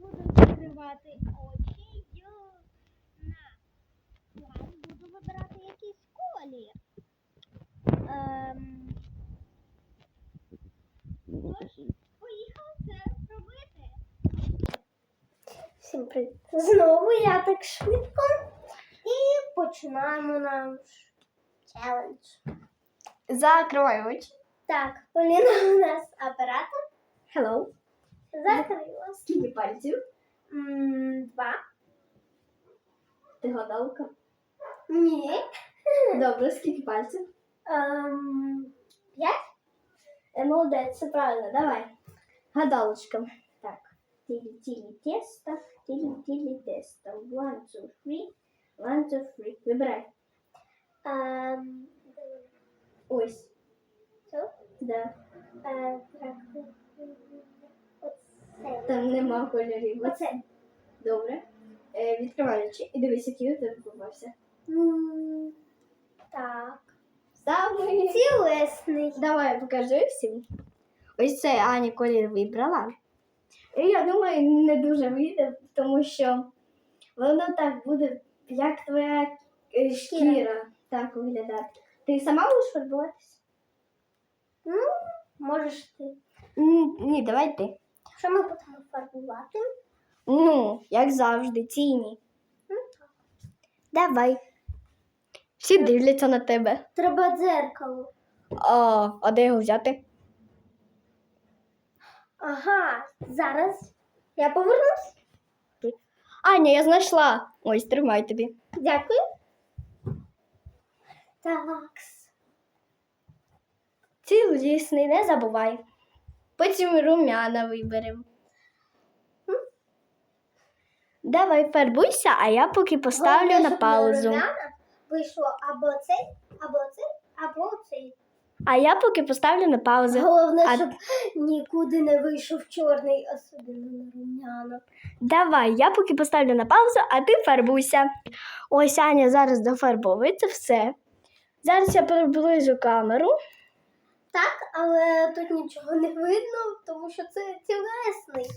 Буду закривати очі й на план буду вибирати якийсь колір. Ем... Тож, поїхали це робити. Всім привіт. Знову я так швидко. І починаємо наш челендж. Закривай очі. Так, Поліна у нас оператор. Hello. Закрила. Скільки пальців? М, Два. Ти гадалка. Ні. Добре, скільки пальців? Ем, П'ять? Е, Молодець, все правильно, давай. Гадалочка. Так. Тілі-тілі тесто, тілі-тілі тесто. One, two, three. One, two, three. Вибирай. Ем, Ось. Цю? Да. Е, так. Там нема кольорів. Оце. Добре. Е, відкривай очі і дивись, який у тебе попався. М, Так. Самий. Цілесний. Давай, покажи всім. Ось це Аня колір вибрала. І я думаю, не дуже вийде, тому що воно так буде, як твоя е, шкіра так виглядати. Ти сама будеш фарбуватися? Ну, можеш ти. Ні, давай ти. Що ми будемо фарбувати? Ну, як завжди, тіні. Ну, Давай. Всі дивляться на тебе. Треба дзеркало. А, а де його взяти? Ага, зараз я повернусь. Аня, я знайшла. Ось, тримай тобі. Дякую. Так. Цілісний, не забувай. Потім румяна виберемо. Давай фарбуйся, а я поки поставлю Головне, на щоб паузу. румяна Вийшло або цей, або цей, або цей. А я поки поставлю на паузу. Головне, А- щоб нікуди не вийшов чорний, особливо на румяна. Давай, я поки поставлю на паузу, а ти фарбуйся. Ось Аня зараз дофарбовується все. Зараз я приближу камеру. Так, але тут нічого не видно, тому що це цілесний.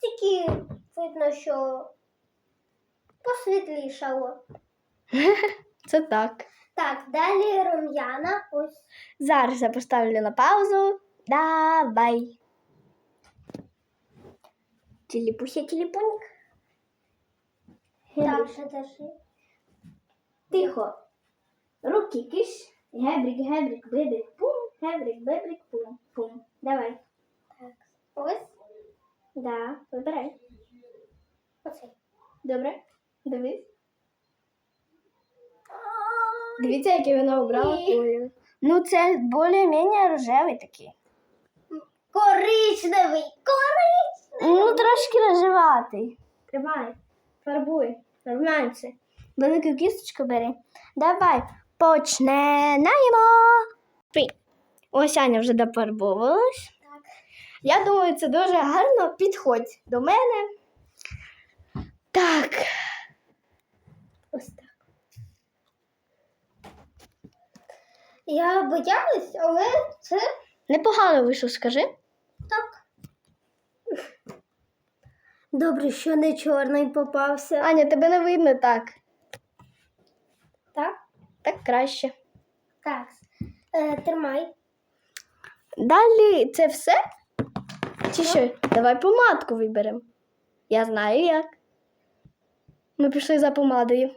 Тільки видно, що посвітлішало. Це так. Так, далі рум'яна. Ось Зараз я поставлю на паузу. Давай. Тіліпуся, тіліпуньк. так, ще держи. Тихо. Руки киш. Гебрик, гебрик, бебрик, пум. Гебрик, бебрик, пум. Пум. Давай. Так, ось Да, вибирай. оцей. Добре. Дивись. Дивіться, який вона обрала колір. Ну, це більш-менш рожевий такий. Коричневий, коричневий. Ну, трошки рожеватий. Тримай. Фарбуй. Румянці. Велику кісточку бери. Давай. Починаємо. Пі. Ось Аня вже дофарбовувалась. Так. Я думаю, це дуже гарно. Підходь до мене. Так. Ось так. Я боялась, але це Непогано вийшло, скажи. так. Добре, що не чорний попався. Аня, тебе не видно так. Так? Краще. Так. Е, тримай. Далі це все? Чи що? Давай помадку виберемо. Я знаю як. Ми пішли за помадою.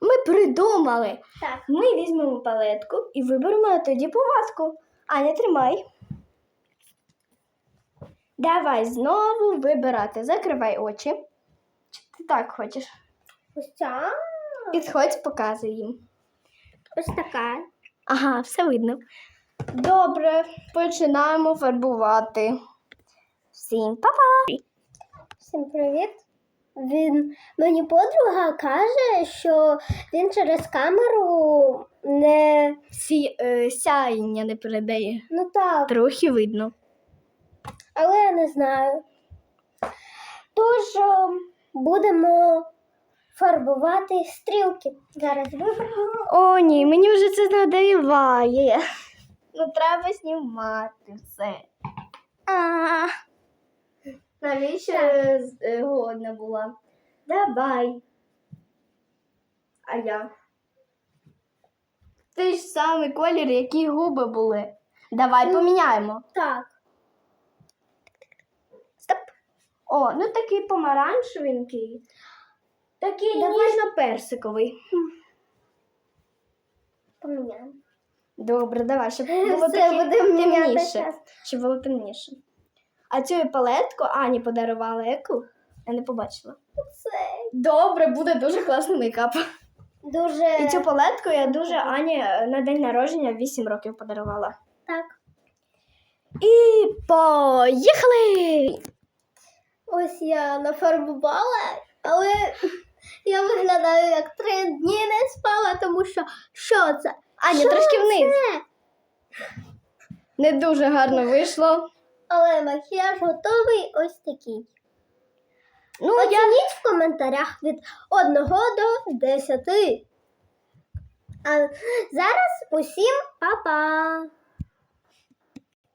Ми придумали. Так. Ми візьмемо палетку і виберемо тоді помадку. Аня, тримай. Давай знову вибирати. Закривай очі. Чи ти так хочеш? Ось ця. Підходь, показуй їм. Ось така. Ага, все видно. Добре, починаємо фарбувати. Всім па-па! Всім привіт. Він мені подруга каже, що він через камеру не Сі, е, сяєння не передає. ну так, Трохи видно. але я не знаю. Тож е, будемо фарбувати стрілки. Зараз виберемо. О, ні, мені вже це надоїває. Ну, треба знімати все. А, навіщо е, голодна була? Давай. А я. Ти ж самий колір, які губи були. Давай Ну. поміняємо. Так. О, ну такий помаранчевенький. Такий Давай. ніжно-персиковий. Поміняємо. Добре, давай, щоб було таке темніше. Щоб було темніше. А цю палетку Ані подарувала яку? Я не побачила. Це Добре, буде дуже класний мейкап. дуже І цю палетку я дуже Ані на день народження 8 років подарувала. так. І поїхали! Ось я нафарбувала, як три дні не спала, тому що що це? Аня, Що трошки вниз. це? Не дуже гарно вийшло. Але макіяж готовий ось такий. Ну, я в коментарях від 1 до 10. А зараз усім па-па!